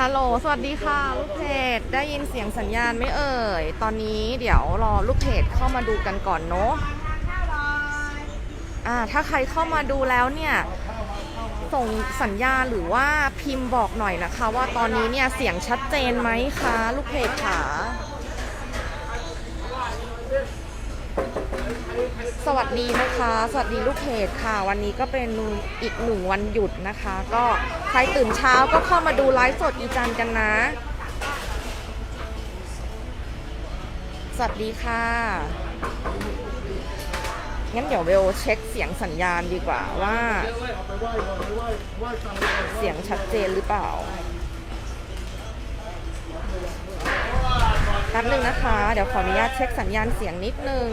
ฮัลโหล สวัสดีค่ะ ลูกเพจ ได้ยินเสียงสัญญาณไหม่เอ่ย ตอนนี้เดี๋ยวรอลูกเพจเข้ามาดูกันก่อนเนาะอ่า ถ้าใครเข้ามาดูแล้วเนี่ย ส่งสัญญาณหรือว่าพิมพ์บอกหน่อยนะคะ ว่าตอนนี้เนี่ยเสียงชัดเจนไหมคะ ลูกเพจขา สวัสดีนะคะ สวัสดีลูกเพจค่ะ วันนี้ก็เป็นอีกหนึ่งวันหยุดนะคะ ก็ใครตื่นเช้าก็เข้ามาดูไลฟ์สดอีจันกันนะ สวัสดีค่ะ งั้นเดี๋ยวเวลเช็คเสียงสัญญาณดีกว่าว่า เสียงชัดเจนหรือเปล่า ป๊บนึงนะคะ เดี๋ยวขออนุญาตเช็คสัญญาณเสียงนิดนึง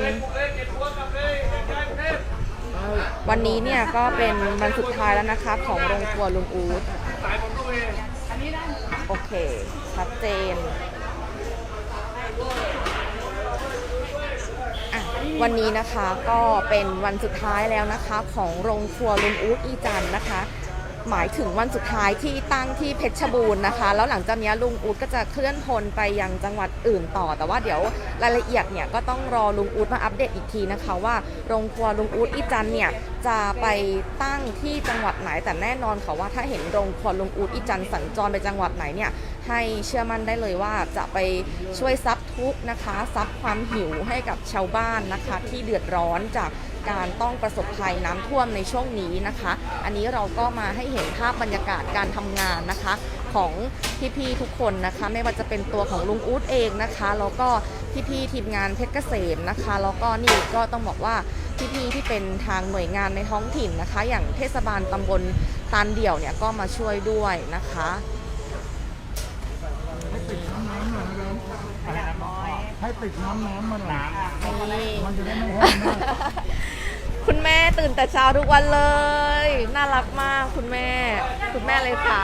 วันนี้เนี่ยก็เป็นวันสุดท้ายแล้วนะคะ ของโรงครัวลุงอูดโอเค ชัดเจนวันนี้นะคะก็เป็นวันสุดท้ายแล้วนะคะ ของโรงครัวลุงอูดอีจันนะคะ หมายถึงวันสุดท้ายที่ตั้งที่เพชรบูรณ์นะคะ แล้วหลังจากนี้ลุงอูดก็จะเคลื่อนพลไปยังจังหวัดอื่นต่อ แต่ว่าเดี๋ยวรายละเอียดเนี่ยก็ต้องรอลุงอูดมาอัปเดตอีกทีนะคะว่าโรงครัวลุงอูดอีจันเนี่ยจะไปตั้งที่จังหวัดไหนแต่แน่นอนค่ะว่าถ้าเห็นโรงครัวลุงอูดอีจันสัญจรไปจังหวัดไหนเนี่ยให้เชื่อมั่นได้เลยว่าจะไปช่วยซับทุกข์นะคะซับความหิวให้กับชาวบ้านนะคะ ที่เดือดร้อนจาก การต้องประสบภัยน้ำท่วมในช่วงนี้นะคะ อันนี้เราก็มาให้เห็นภาพบรรยากาศการทำงานนะคะของพี่ๆทุกคนนะคะ ไม่ว่าจะเป็นตัวของลุงอู๊ดเองนะคะแล้วก็พี่ๆทีมงานเพชรเกษมนะคะแล้วก็นี่ก็ต้องบอกว่าพี่ๆที่เป็นทางหน่วยงานในท้องถิ่นนะคะ อย่างเทศบาลตำบลตาลเดี่ยวเนี่ยก็มาช่วยด้วยนะคะให้ติดน้ำน้ำมาหน่อยนี่มันจะได้ไม่แห้งมาก คุณแม่ตื่นแต่เช้าทุกวันเลย น่ารักมากคุณแม่ คุณแม่เลยค่ะ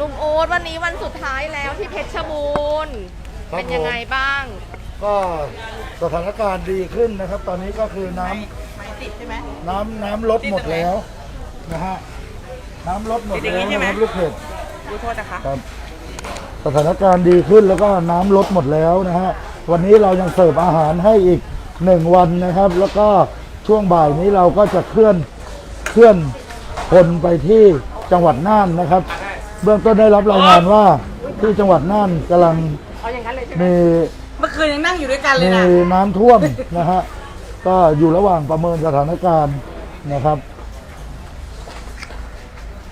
ลุงโอ๊ตวันนี้วันสุดท้ายแล้วที่เพชรบูรณ์ครับ เป็นยังไงผมบ้าง ก็สถานการณ์ดีขึ้นนะครับ ตอนนี้ก็คือน้ำน้ำน้ำลดหมดแล้วนะฮะน้ำลดหมดแล้วนะครับลูกเห็บดูโทษนะคะครับ สถานการณ์ดีขึ้นแล้วก็น้ำลดหมดแล้วนะฮะวันนี้เรายังเสิร์ฟอาหารให้อีกหนึ่งวันนะครับ แล้วก็ช่วงบ่ายนี้เราก็จะเคลื่อนเคลื่อนพลไปที่จังหวัดน่านนะครับ เบื้องต้นได้รับรายงานว่าที่จังหวัดน่านกำลังเอาอย่างนั้นเลยใช่ไหมมีเมื่อคืนยังนั่งอยู่ด้วยกันเลยมีนะน้ำท่วมนะฮะก็อยู่ระหว่างประเมินสถานการณ์นะครับ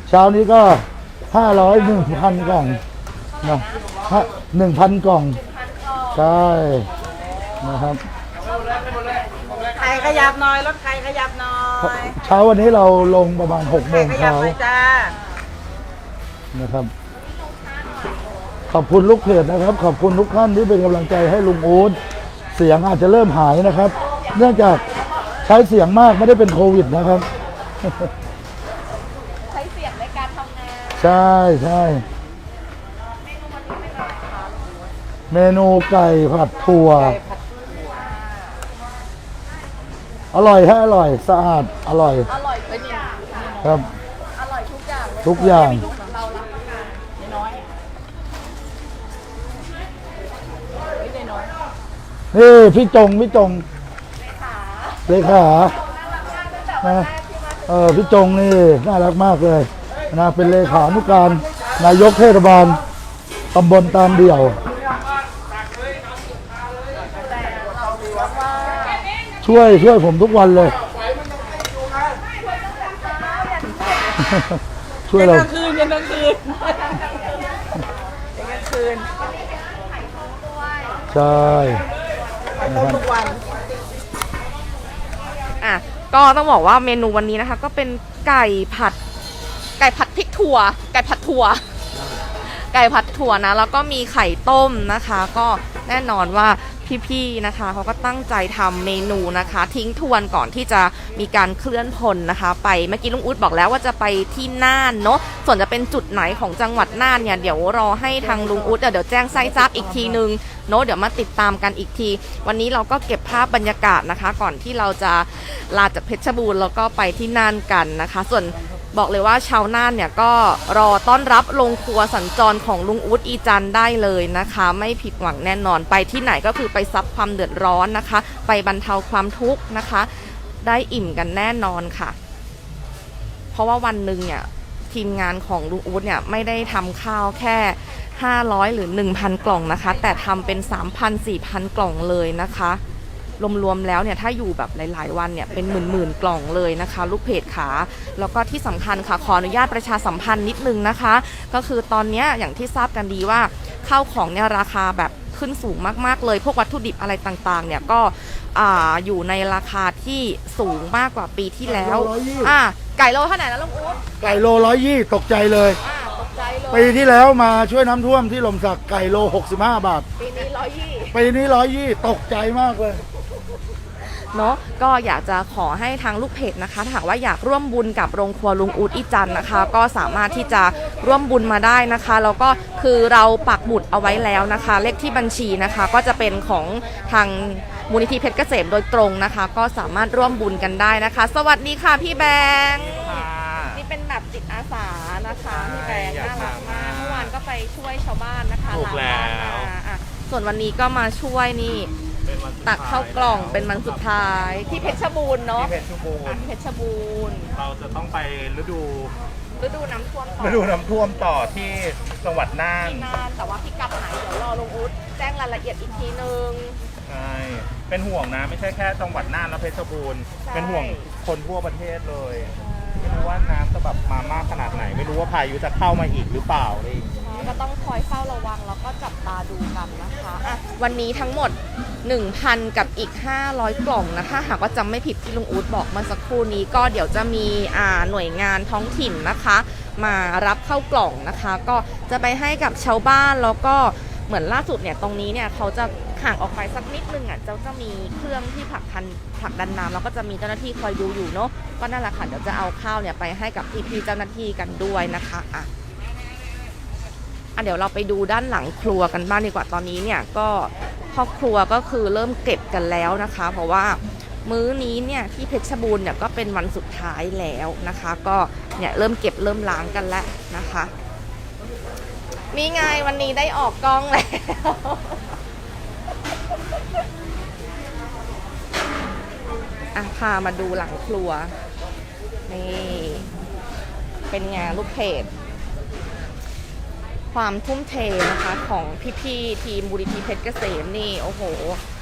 เช้านี้ก็ห้าร้อยหนึ่งพันกล่อง นะหนึ่งพันกล่อง ใช่นะครับใครขยับหน่อยรถใครขยับหน่อยเช้าวันนี้เราลงประมาณหกใคโมรงขยับเช้าหน่อยจ้านะครับ ขอบคุณลูกเพจนะครับ ขอบคุณทุกท่านที่เป็นกำลังใจให้ลุงอู๊ดเสียงอาจจะเริ่มหายนะครับ เนื่องจากใช้เสียงมากไม่ได้เป็นโควิดนะครับ ใช้เสียงในการทำงาน ใช่ใช่ เมนูไก่ผัดถั่ว อร่อยฮะอร่อยสะอาดอร่อย อร่อยเป็นอย่างครับ อร่อยทุกอย่างทุกอย่างลูกของเราละน้อยนี่พี่จงพี่จงเลขานะเออพี่จงนี่น่ารักมากเลยนะเป็นเลขานุการนายกเทศบาลตำบลตาลเดี่ยว ช่วยช่วยผมทุกวันเลย ช่วยเย็นเรากลางคืนเย็นกลางคืนเย็นกลางคืนใช่นะคทุรับกวันอะก็ต้องบอกว่าเมนูวันนี้นะคะ ก็เป็นไก่ผัด ไก่ผัดพริกถั่ว ไก่ผัดถั่ว ไก่ผัดถั่วนะ แล้วก็มีไข่ต้มนะคะ ก็แน่นอนว่า พี่ๆนะคะเขาก็ตั้งใจทำเมนูนะคะ ทิ้งทวนก่อนที่จะมีการเคลื่อนพลนะคะ ไปเมื่อกี้ลุงอุ๊ดบอกแล้วว่าจะไปที่น่านเนาะส่วนจะเป็นจุดไหนของจังหวัดน่านเนี่ยเดี๋ยวรอให้ทางลุงอุ๊ดเดี๋ยวแจ้งไส้ทราบอีกทีนึงเนาะเดี๋ยวมาติดตามกันอีกที วันนี้เราก็เก็บภาพบรรยากาศนะคะ ก่อนที่เราจะลาจากเพชรบูรณ์แล้วก็ไปที่น่านกันนะคะ ส่วน บอกเลยว่าชาวน่านเนี่ยก็รอต้อนรับลงครัวสัญจรของลุงอุ๊ดอีจันได้เลยนะคะ ไม่ผิดหวังแน่นอนไปที่ไหนก็คือไปซับความเดือดร้อนนะคะ ไปบรรเทาความทุกข์นะคะ ได้อิ่มกันแน่นอนค่ะ เพราะว่าวันหนึ่งเนี่ยทีมงานของลุงอุ๊ดเนี่ยไม่ได้ทำข้าวแค่ 500 หรือ 1,000 กล่องนะคะ แต่ทำเป็น 3,000 4,000 กล่องเลยนะคะ รวมๆแล้วเนี่ยถ้าอยู่แบบหลายๆ วันเนี่ยเป็นหมื่นๆกล่องเลยนะคะ ลูกเพจขาแล้วก็ที่สำคัญค่ะขออนุญาตประชาสัมพันธ์นิดนึงนะคะ ก็คือตอนเนี้ยอย่างที่ทราบกันดีว่าข้าวของเนี่ยราคาแบบขึ้นสูงมากๆ เลย พวกวัตถุดิบอะไรต่างๆ เนี่ยก็อ่าอยู่ในราคาที่สูงมากกว่าปีที่แล้วร้อยยี่อ่าไก่โลเท่าไหร่นะลุงอุ๊ดไก่โลร้อยยี่ตกใจเลยอ่าตกใจเลปียที่แล้วมาช่วยน้ำท่วมที่ลมสักไก่โล 65 บาท ปีนี้ร้อยยี่ปีนี้ร้อยยี่ตกใจมากเลย เนาะก็อยากจะขอให้ทางลูกเพจนะคะถ้าหากว่าอยากร่วมบุญกับโรงครัวลุงอูดอีจันทร์นะคะ ก็สามารถที่จะร่วมบุญมาได้นะคะ แล้วก็คือเราปักหมุดเอาไว้แล้วนะคะ เลขที่บัญชีนะคะก็จะเป็นของทางมูลนิธิเพชรเกษมโดยตรงนะคะ ก็สามารถร่วมบุญกันได้นะคะ สวัสดีค่ะพี่แบงค์ค่ะนี่เป็นแบบจิตอาสานะคะพี่แบงค์อยากน่ารักมากมาเมื่อวานก็ไปช่วยชาวบ้านนะคะถูกล้างบ้านแล้วมาอะส่วนวันนี้ก็มาช่วยนี่เป็นวันสุด ตักข้าวกล่องท้ยเป็นวันสุดท้ายที่เพชรบูรณ์ที่เนาะเพชรบูรอะณ์เพชรบูรณ์เราจะต้องไปฤดูฤดูน้ำท่วมต่อฤดูน้ำท่วมต่อที่จังหวัดน่านที่น่านแต่ว่าพี่กัดหายเดี๋ยวรอลงอุ๊ดแจ้งรายละเอียดอีกทีนึงใช่เป็นห่วงนะไม่ใช่แค่จังหวัดน่านและเพชรบูรณ์ใช่เป็นห่วงคนทั่วประเทศเลยไม่รู้ว่าน้ำจะแบบมามากขนาดไหน ไม่รู้ว่าพายุจะเข้ามาอีกหรือเปล่าอะไรอย่างเงี้ย ก็ต้องคอยเฝ้าระวังแล้วก็จับตาดูกันนะคะอะวันนี้ทั้งหมด 1,000 กับอีก 500 กล่องนะคะหากว่าจำไม่ผิดที่ลุงอู๊ดบอกเมื่อสักครู่นี้ก็เดี๋ยวจะมีอ่าหน่วยงานท้องถิ่นนะคะ มารับเข้ากล่องนะคะ ก็จะไปให้กับชาวบ้านแล้วก็เหมือนล่าสุดเนี่ยตรงนี้เนี่ยเขาจะห่างออกไปสักนิดนึงอะจะจะมีเครื่องที่ผลักดันผลักดันน้ำแล้วก็จะมีเจ้าหน้าที่คอยดูอยู่เนาะก็นั่นแหละค่ะเดี๋ยวจะเอาข้าวเนี่ยไปให้กับพี่ๆเจ้าหน้าที่กันด้วยนะคะอะ อะเดี๋ยวเราไปดูด้านหลังครัวกันบ้างดีกว่าตอนนี้เนี่ยก็พ่อครัวก็คือเริ่มเก็บกันแล้วนะคะ เพราะว่ามื้อนี้เนี่ยที่เพชรบูรณ์เนี่ยก็เป็นวันสุดท้ายแล้วนะคะ ก็เนี่ยเริ่มเก็บเริ่มล้างกันแล้วนะคะนี่ไงวันนี้ได้ออกกล้องแล้ว อะพามาดูหลังครัว นี่ เป็นไงลูกเพจ ความทุ่มเทนะคะของพี่ๆทีมบุรีทีเพชรเกษมนี่โอ้โห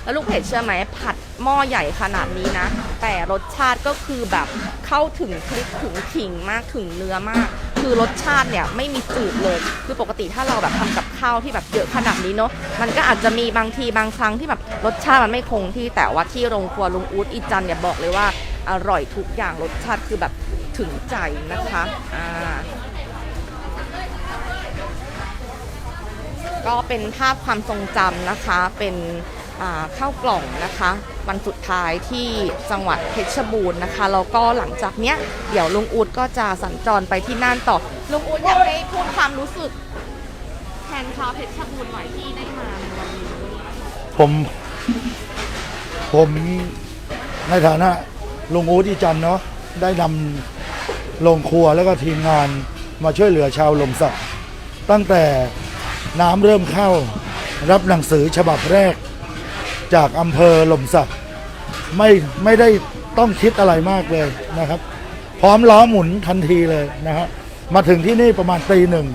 แล้วลูกเพจเชื่อไหมผัดหม้อใหญ่ขนาดนี้นะ แต่รสชาติก็คือแบบเข้าถึงพริกถึงขิงมากถึงเนื้อมาก คือรสชาติเนี่ยไม่มีจืดเลย คือปกติถ้าเราแบบทำกับข้าวที่แบบเยอะขนาดนี้เนาะมันก็อาจจะมีบางทีบางครั้งที่แบบรสชาติมันไม่คงที่แต่ว่าที่โรงครัวลุงอู๊ดอีจันเนี่ยบอกเลยว่าอร่อยทุกอย่างรสชาติคือแบบถึงใจนะคะอ่า ก็เป็นภาพความทรงจำนะคะ เป็นอ่าข้าวกล่องนะคะ วันสุดท้ายที่จังหวัดเพชรบูรณ์นะคะแล้วก็หลังจากเนี้ยเดี๋ยวลุงอูดก็จะสัญจรไปที่น่านต่อลุงอูดอยากให้พูดความรู้สึกแทนชาวเพชรบูรณ์หน่อยที่ได้มาในวันนี้ผมผมในฐานะลุงอู๊ดอีจันทร์เนาะได้นำโรงครัวแล้วก็ทีมงานมาช่วยเหลือชาวลมสักตั้งแต่ น้ำเริ่มเข้า รับหนังสือฉบับแรก จากอำเภอหล่มสักไม่ไม่ได้ต้องคิดอะไรมากเลยนะครับ พร้อมล้อหมุนทันทีเลยนะฮะมาถึงที่นี่ประมาณตีหนึ่ง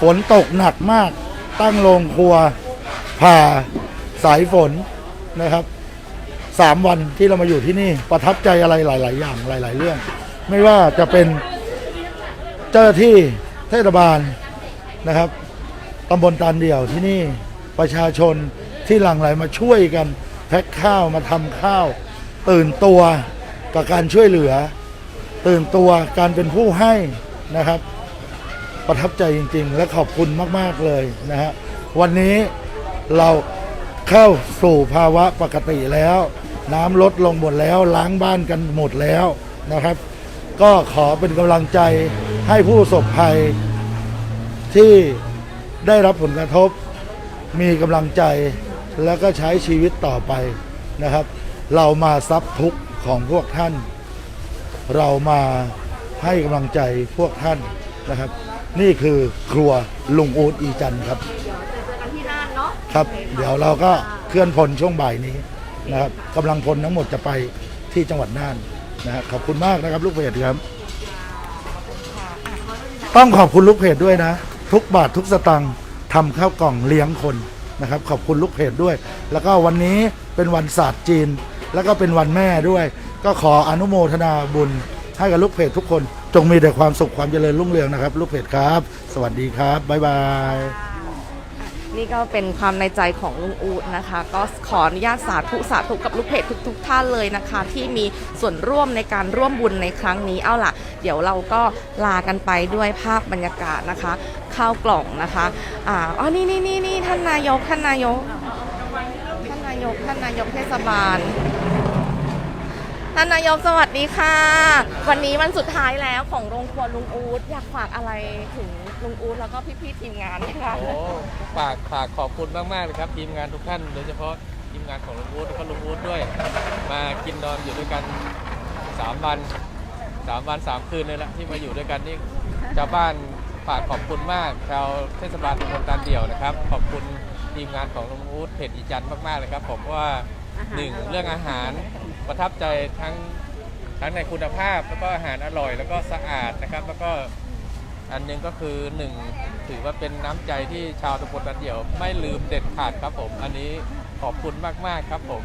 ฝนตกหนักมาก ตั้งโรงครัวผ่าสายฝนนะครับสามวันที่เรามาอยู่ที่นี่ประทับใจอะไรหลาย ๆ อย่างหลาย ๆ เรื่อง ไม่ว่าจะเป็นเจ้าที่เทศบาลนะครับ ตำบลตานเดี่ยวที่นี่ประชาชนที่หลั่งไหลมาช่วยกันแพ็คข้าวมาทำข้าว ตื่นตัวกับการช่วยเหลือ ตื่นตัวการเป็นผู้ให้นะครับ ประทับใจจริง ๆ และขอบคุณมากๆเลยนะฮะวันนี้เราเข้าสู่ภาวะปกติแล้ว น้ำลดลงหมดแล้วล้างบ้านกันหมดแล้วนะครับ ก็ขอเป็นกำลังใจให้ผู้ประสบภัยที่ ได้รับผลกระทบ มีกำลังใจแล้วก็ใช้ชีวิตต่อไปนะครับ เรามาซับทุกข์ของพวกท่าน เรามาให้กำลังใจพวกท่านนะครับ นี่คือครัวลุงอูดอีจันทร์ครับเดี๋ยวเจอกันที่น่านเนาะครับ เดี๋ยวเราก็เคลื่อนพลช่วงบ่ายนี้นะครับกำลังพลทั้งหมดจะไปที่จังหวัดน่านนะครับขอบคุณมากนะครับลูกเพจครับ ต้องขอบคุณลูกเพจด้วยนะ ทุกบาททุกสตังค์ทำข้าวกล่องเลี้ยงคนนะครับ ขอบคุณลูกเพจด้วย แล้วก็วันนี้เป็นวันศาสตร์จีน แล้วก็เป็นวันแม่ด้วย ก็ขออนุโมทนาบุญให้กับลูกเพจทุกคน จงมีแต่ความสุขความเจริญรุ่งเรืองนะครับ ลูกเพจครับ สวัสดีครับบ๊ายบาย นี่ก็เป็นความในใจของลุงอูดนะคะ ก็ขออนุญาตสาธุสาธุกับลูกเพจทุก ๆ ท่านเลยนะคะ ที่มีส่วนร่วมในการร่วมบุญในครั้งนี้เอาล่ะ เดี๋ยวเราก็ลากันไปด้วยภาพบรรยากาศนะคะข้าวกล่องนะคะอ่าอ๋อนี่นี่นี่นี่ท่านนายกท่านนายกท่านนายกท่านนายกเทศบาล ท่านนายกสวัสดีค่ะ วันนี้วันสุดท้ายแล้วของโรงครัวลุงอูดอยากฝากอะไรถึงลุงอูดแล้วก็พี่ๆทีมงานไหมคะโอ้ฝากฝากขอบคุณมากๆเลยครับ ทีมงานทุกท่านโดยเฉพาะทีมงานของลุงอู๊ดแล้วก็ลุงอู๊ดด้วย มากินนอนอยู่ด้วยกัน3วัน3วัน3คืนเลยละที่มาอยู่ด้วยกันนี่ชาวบ้านฝากขอบคุณมาก ชาวเทศบาลตำบลตานเดี่ยวนะครับ ขอบคุณทีมงานของลุงอู๊ดเพจอีจันมากๆเลยครับ ผมว่าหนึ่งเรื่องอาหาร ประทับใจทั้งทั้งในคุณภาพแล้วก็อาหารอร่อย แล้วก็สะอาดนะครับ แล้วก็อันหนึงก็คือหนึ่งถือว่าเป็นน้ำใจที่ชาวตำบลตะเดี่ยว ไม่ลืมเด็ดขาดครับผม อันนี้ขอบคุณมากๆครับผม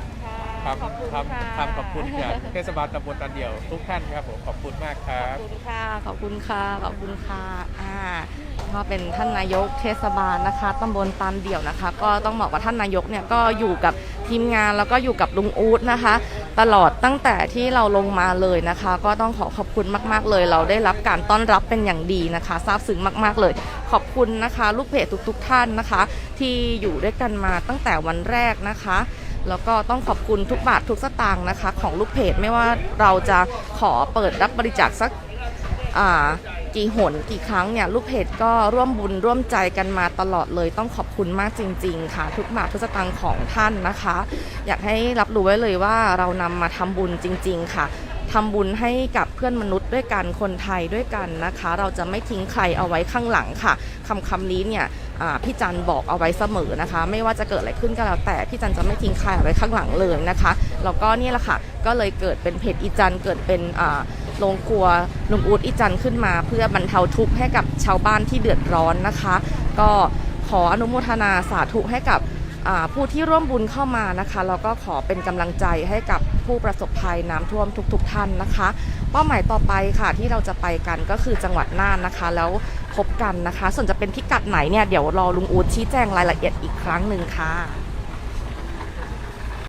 ครับขอบคุณคำค่ะคำขอบคุณจากเทศบาลตำบลตะเดี่ยว ทุกท่านครับผมขอบคุณมากครัขอบบคุณค่ะขอบคุณค่ะขอบคุณค่ะอ่าก็เป็นท่านนายกเทศบาลนะคะตำบลตานเดี่ยวนะคะ ก็ต้องบอกว่าท่านนายกเนี่ยก็อยู่กับ ทีมงานแล้วก็อยู่กับลุงอู๊ดนะคะ ตลอดตั้งแต่ที่เราลงมาเลยนะคะ ก็ต้องขอขอบคุณมาก ๆ เลย เราได้รับการต้อนรับเป็นอย่างดีนะคะซาบซึ้งมาก ๆ เลย ขอบคุณนะคะ ลูกเพจทุก ๆ ท่านนะคะ ที่อยู่ด้วยกันมาตั้งแต่วันแรกนะคะแล้วก็ต้องขอบคุณทุกบาททุกสตางค์นะคะ ของลูกเพจไม่ว่าเราจะขอเปิดรับบริจาคสักอ่า กี่หนกี่ครั้งเนี่ยลูกเพจก็ร่วมบุญร่วมใจกันมาตลอดเลยต้องขอบคุณมากจริง ๆ ค่ะ ทุกบาททุกสตางค์ของท่านนะคะ อยากให้รับรู้ไว้เลยว่าเรานำมาทำบุญจริง ๆ ค่ะทำบุญให้กับเพื่อนมนุษย์ด้วยกันคนไทยด้วยกันนะคะ เราจะไม่ทิ้งใครเอาไว้ข้างหลังค่ะคำคำนี้เนี่ยพี่จันบอกเอาไว้เสมอนะคะ ไม่ว่าจะเกิดอะไรขึ้นก็แล้วแต่พี่จันจะไม่ทิ้งใครเอาไว้ข้างหลังเลยนะคะแล้วก็นี่แหละค่ะก็เลยเกิดเป็นเพจอีจันเกิดเป็นอ่า โรงครัวลุงอูดอีจันขึ้นมา เพื่อบรรเทาทุกข์ให้กับชาวบ้านที่เดือดร้อนนะคะ ก็ขออนุโมทนาสาธุให้กับผู้ที่ร่วมบุญเข้ามานะคะแล้วก็ขอเป็นกำลังใจให้กับผู้ประสบภัยน้ำท่วมทุกๆทท่านนะคะ เป้าหมายต่อไปค่ะที่เราจะไปกันก็คือจังหวัดน่านนะคะ แล้วพบกันนะคะ ส่วนจะเป็นพิกัดไหนเนี่ยเดี๋ยวรอลุงอูดชี้แจงรายละเอียดอีกครั้งหนึ่งค่ะ